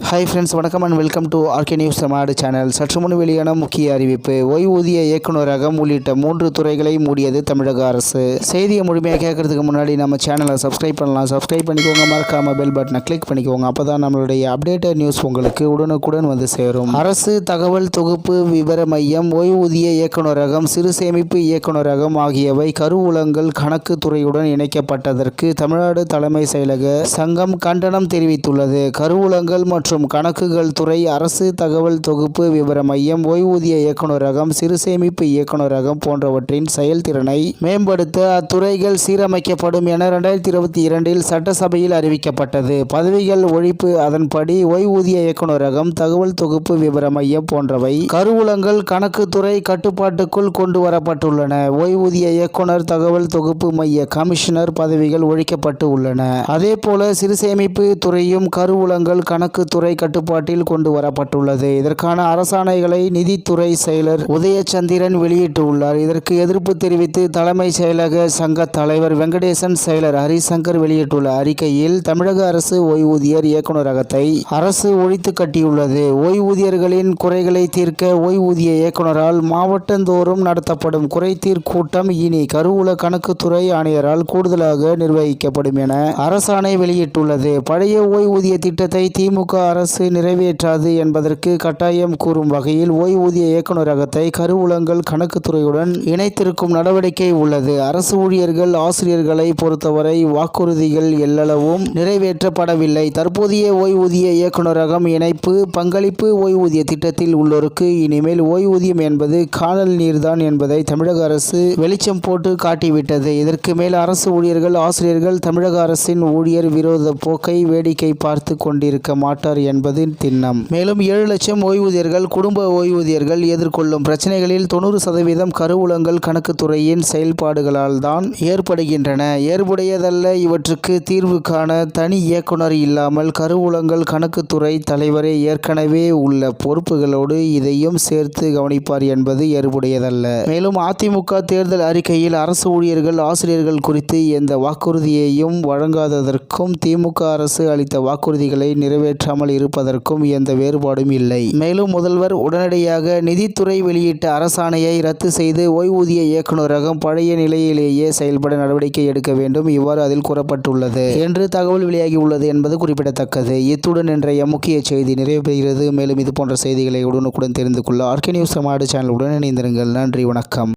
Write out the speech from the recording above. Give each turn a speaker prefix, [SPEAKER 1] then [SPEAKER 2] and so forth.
[SPEAKER 1] Hi friends வணக்கம் and welcome to RK news Tamil Nadu channel சற்று முன் வெளியான முக்கிய அறிவிப்பு. ஓய்வூதிய இயக்குநரகம் உள்ளிட்ட மூன்று துறைகளை மூடியது தமிழக அரசு. செய்தியை முழுமையாக கேட்கறதுக்கு முன்னாடி நம்ம சேனலை சப்ஸ்கிரைப் பண்ணலாம். சப்ஸ்கிரைப் பண்ணிக்கோங்க. மறக்காம பெல் பட்டனை கிளிக் பண்ணிக்கோங்க. அப்போ தான் நம்மளுடைய அப்டேட்டட் நியூஸ் உங்களுக்கு உடனுக்குடன் வந்து சேரும். அரசு தகவல் தொகுப்பு விவர மையம் ஓய்வூதிய இயக்குநரகம் சிறு சேமிப்பு இயக்குநரகம் ஆகியவை கருவூலங்கள் கணக்கு துறையுடன் இணைக்கப்பட்டதற்கு தமிழ்நாடு தலைமை செயலக சங்கம் கண்டனம் தெரிவித்துள்ளது. கருவூலங்கள் மற்றும் மற்றும் கணக்குகள் துறை அரசு தகவல் தொகுப்பு விவர மையம் ஓய்வூதிய இயக்குநரகம் சிறு சேமிப்பு இயக்குநரகம் போன்றவற்றின் செயல்திறனை மேம்படுத்த அத்துறைகள் சீரமைக்கப்படும் என இரண்டாயிரத்தி இருபத்தி இரண்டில் சட்டசபையில் அறிவிக்கப்பட்டது. பதவிகள் ஒழிப்பு அதன்படி ஓய்வூதிய இயக்குநரகம் தகவல் தொகுப்பு விவர மையம் போன்றவை கருவூலங்கள் கணக்குத்துறை கட்டுப்பாட்டுக்குள் கொண்டு வரப்பட்டுள்ளன. ஓய்வூதிய இயக்குனர் தகவல் தொகுப்பு மைய கமிஷனர் பதவிகள் ஒழிக்கப்பட்டு உள்ளன. அதேபோல சிறு சேமிப்பு துறையும் கருவூலங்கள் கணக்கு துறை கட்டுப்பாட்டில் கொண்டு வரப்பட்டுள்ளது. இதற்கான அரசாணைகளை நிதித்துறை செயலர் உதயச்சந்திரன் வெளியிட்டுள்ளார். இதற்கு எதிர்ப்பு தெரிவித்து தலைமை செயலக சங்க தலைவர் வெங்கடேசன் செயலர் ஹரிசங்கர் வெளியிட்டுள்ள அறிக்கையில் தமிழக அரசு ஓய்வூதியர் இயக்குநரகத்தை அரசு ஒழித்து கட்டியுள்ளது. ஓய்வூதியர்களின் குறைகளை தீர்க்க ஓய்வூதிய இயக்குனரால் மாவட்டந்தோறும் நடத்தப்படும் குறைதீர் கூட்டம் இனி கருவூல கணக்குத்துறை ஆணையரால் கூடுதலாக நிர்வகிக்கப்படும் என அரசாணை வெளியிட்டுள்ளது. பழைய ஓய்வூதிய திட்டத்தை திமுக அரசு நிறைவேற்றாது என்பதற்கு கட்டாயம் கூறும் வகையில் ஓய்வூதிய இயக்குநரகத்தை கருவூலங்கள் கணக்குத்துறையுடன் இணைத்திருக்கும் நடவடிக்கை உள்ளது. அரசு ஊழியர்கள் ஆசிரியர்களை பொறுத்தவரை வாக்குறுதிகள் எல்லளவும் நிறைவேற்றப்படவில்லை. தற்போதைய ஓய்வூதிய இயக்குநரகம் இணைப்பு பங்களிப்பு ஓய்வூதிய திட்டத்தில் உள்ளோருக்கு இனிமேல் ஓய்வூதியம் என்பது காணல் நீர்தான் என்பதை தமிழக அரசு வெளிச்சம் போட்டு காட்டிவிட்டது. இதற்கு மேல் அரசு ஊழியர்கள் ஆசிரியர்கள் தமிழக அரசின் ஊழியர் விரோத போக்கை வேடிக்கை பார்த்து கொண்டிருக்க மாட்டார் என்பது திண்ணம். மேலும் ஏழு லட்சம் ஓய்வூதியர்கள் குடும்ப ஓய்வூதியர்கள் எதிர்கொள்ளும் பிரச்சனைகளில் தொண்ணூறு சதவீதம் கருவூலங்கள் கணக்குத்துறையின் செயல்பாடுகளால் தான் ஏற்படுகின்றன. ஏற்புடையதல்ல இவற்றுக்கு தீர்வு காண தனி இயக்குனர் இல்லாமல் கருவூலங்கள் கணக்குத்துறை தலைவரே ஏற்கனவே உள்ள பொறுப்புகளோடு இதையும் சேர்த்து கவனிப்பார் என்பது ஏற்புடையதல்ல. மேலும் அதிமுக தேர்தல் அறிக்கையில் அரசு ஊழியர்கள் ஆசிரியர்கள் குறித்து எந்த வாக்குறுதியையும் வழங்காததற்கும் திமுக அரசு அளித்த வாக்குறுதிகளை நிறைவேற்றாமல் இருப்பதற்கும் எந்த வேறுபாடும் இல்லை. மேலும் முதல்வர் உடனடியாக நிதித்துறை வெளியிட்ட அரசாணையை ரத்து செய்து ஓய்வூதிய இயக்குநரகம் பழைய நிலையிலேயே செயல்பட நடவடிக்கை எடுக்க வேண்டும் இவ்வாறு அதில் கூறப்பட்டுள்ளது. என்று தகவல் வெளியாகி உள்ளது என்பது குறிப்பிடத்தக்கது. இத்துடன் இன்றைய முக்கிய செய்தி நிறைவு பெறுகிறது மேலும் இது போன்ற செய்திகளை உடனுக்குடன் தெரிந்து கொள்ள ஆர்கே நியூஸ் தமிழ்நாடு சேனலுடன் இணைந்திருங்கள். நன்றி வணக்கம்.